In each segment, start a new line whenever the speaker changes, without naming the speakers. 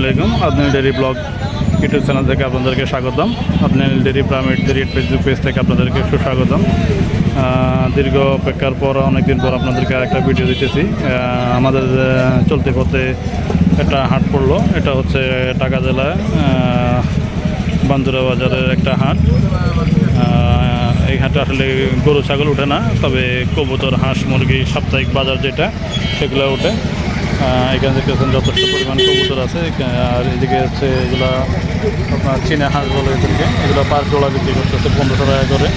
আলাইকুম। Adnal diary blog YouTube channel থেকে আপনাদেরকে স্বাগতম। Adnal diary primate dairy Facebook page থেকে আপনাদেরকে সুস্বাগতম। দীর্ঘ অপেক্ষার পর অনেকদিন পর আপনাদেরকে একটা ভিডিও দিতেছি। আমাদের চলতে পথে একটা হাট পড়ল। এটা হচ্ছে ঢাকা জেলায় বান্দুরা বাজারের একটা হাট। এই হাটে আসলে গরু, ছাগল ওঠে না, তবে কবুতর, হাঁস, মুরগি, সাপ্তাহিক বাজার যেটা, সেগুলো ওঠে। এখানে দেখতেছেন যথেষ্ট পরিমাণ কবুতর আছে। আর এদিকে হচ্ছে এগুলো আপনার চীনা হাঁস বলে এদেরকে। এগুলো পার জোড়া বিক্রি করতেছে পনেরোশো টাকা করে।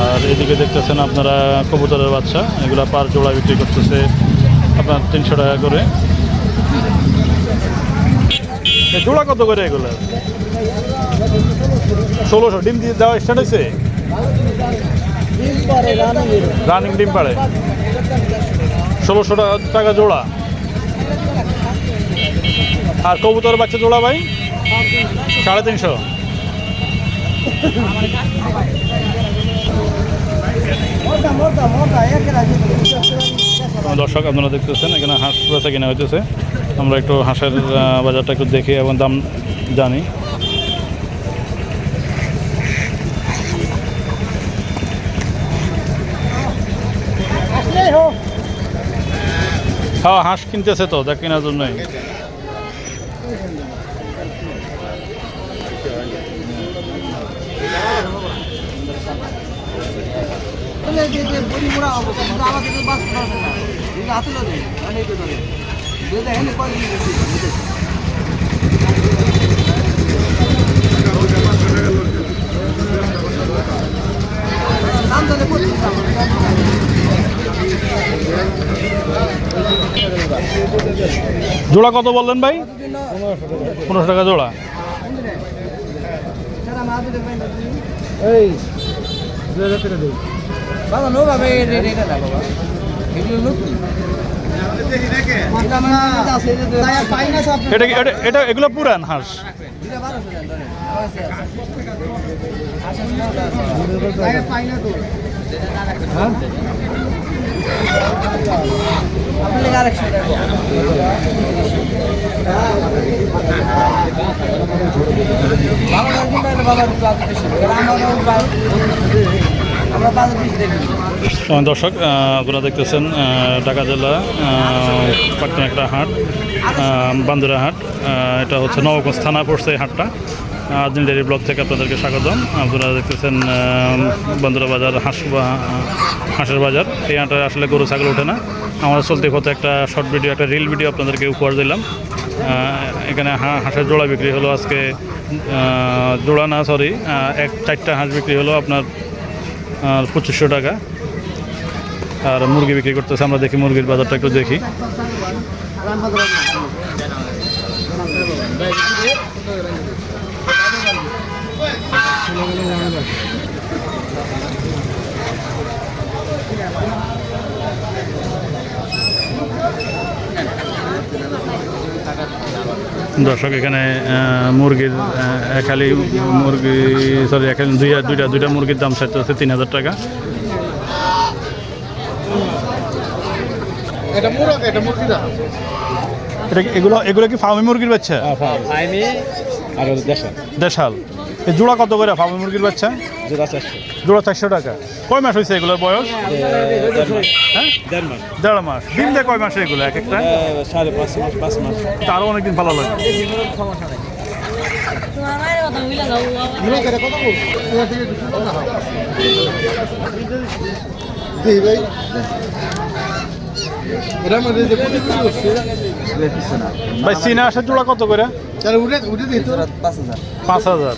আর এদিকে দেখতেছেন আপনারা কবুতরের বাচ্চা। এগুলো পার জোড়া বিক্রি করতেছে আপনার তিনশো টাকা করে। জোড়া কত করে এগুলো? ষোলোশো। ডিম দিয়ে দেওয়া স্টার্ট হয়েছে? রানিং ডিম। পাড়ে ষোলোশো টাকা জোড়া। আর কবুতর বাচ্চা জোড়া ভাই? সাড়ে তিনশো। দর্শক, আপনারা দেখতেছেন, এখানে হাঁস বেচা কিনা হইতেছে। আমরা একটু হাঁসের বাজারটা একটু দেখি এবং দাম জানি। হ্যাঁ হাঁস কিনতেছে তো দেখ কেনার জন্যই। জোড়া কত বললেন ভাই? পনেরোশো টাকা জোড়া।
এই। বাবা নো বাবা এই রেট এটা না বাবা। এগুলো
এটা কি এটা এটা এগুলো পুরান হাঁস।
পাই না তো
দর্শক আপনারা দেখতেছেন ঢাকা জেলা পাটনা একটা হাট বান্দুরা হাট এটা হচ্ছে নবগঞ্জ থানা পড়ছে এই হাটটা। আদিন ডেরি ব্লক থেকে আপনাদেরকে স্বাগতম। আপনারা দেখতেছেন বান্দুরা বাজার, হাঁস হাঁসের বাজার। এই হাটে আসলে গরু, ছাগল ওঠে না। আমাদের চলতে পথে একটা শর্ট ভিডিও একটা রিল ভিডিও আপনাদেরকে উপহার দিলাম। এখানে হাঁসের জোড়া বিক্রি হলো আজকে জোড়া না সরি এক চারটা হাঁস বিক্রি হলো আপনার পঁচিশশো টাকা। আর মুরগি বিক্রি করতেছে, আমরা দেখি মুরগির বাজারটা একটু দেখি। দর্শক এখানে মুরগির আহ, এক হালি মুরগি সরি এক হালি দুইটা দুইটা দুইটা মুরগির দাম চাইতে হচ্ছে তিন হাজার টাকা। এগুলো এগুলো কি ফার্মি মুরগির বাচ্চা?
আইনি
দেশাল। জোড়া কত করে ফার্মি মুরগির বাচ্চা?
যেটা চারশো।
জোড়া চারশো টাকা। কয় মাস হয়েছে এগুলোর বয়স? হ্যাঁ?
দেড় মাস।
দিন দেয় কয় মাসে এগুলো এক একটা?
সাড়ে পাঁচ মাস পাঁচ মাস।
তারও অনেকদিন ভালো লাগে।
ভাই
চীনা আসার জোড়া কত করে?
পাঁচ হাজার।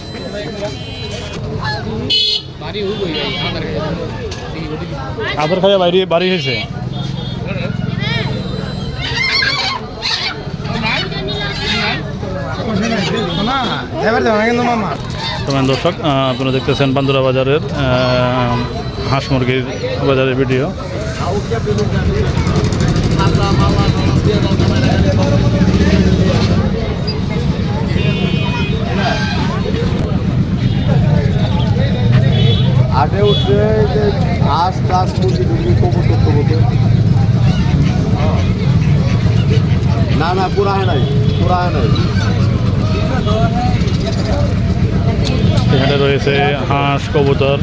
আধার খাইয়া বাইরে বাড়ি হয়েছে? তোমার দর্শক আপনারা দেখতেছেন বান্দুরা বাজারের হাঁস মুরগির বাজারের ভিডিও।
আটে উঠে যে হাঁস টাস মুরগি টুরগি কবুতর টবুতর না না পুরা হয় নাই
এখানে রয়েছে হাঁস কবুতর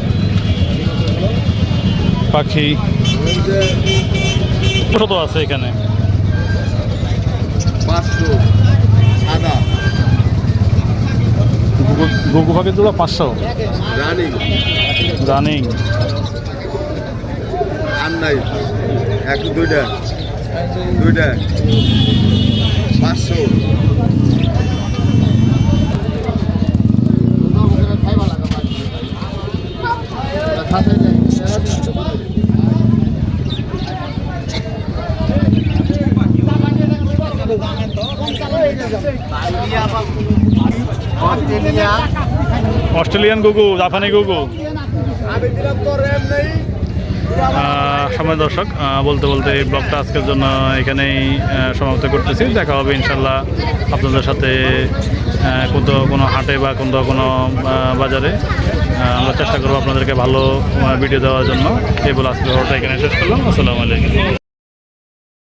পাখি। কত আছে এখানে। গুগু পাখির জোড়া পাঁচশো।
রানিং
রানিং
আর নাই। এক দুইটা। দুইটা। পাঁচশো।
অস্ট্রেলিয়ান গুগু, জাপানি গুগু। সময় দর্শক বলতে বলতে এই ব্লগটা আজকের জন্য এখানেই সমাপ্ত করতেছি। দেখা হবে ইনশাল্লাহ আপনাদের সাথে কোথাও কোনো হাটে বা কোথাও কোনো বাজারে। আমরা চেষ্টা করব আপনাদেরকে ভালো ভিডিও দেওয়ার জন্য। এই বলে আজকে এখানে শেষ করলাম। আসসালামু আলাইকুম।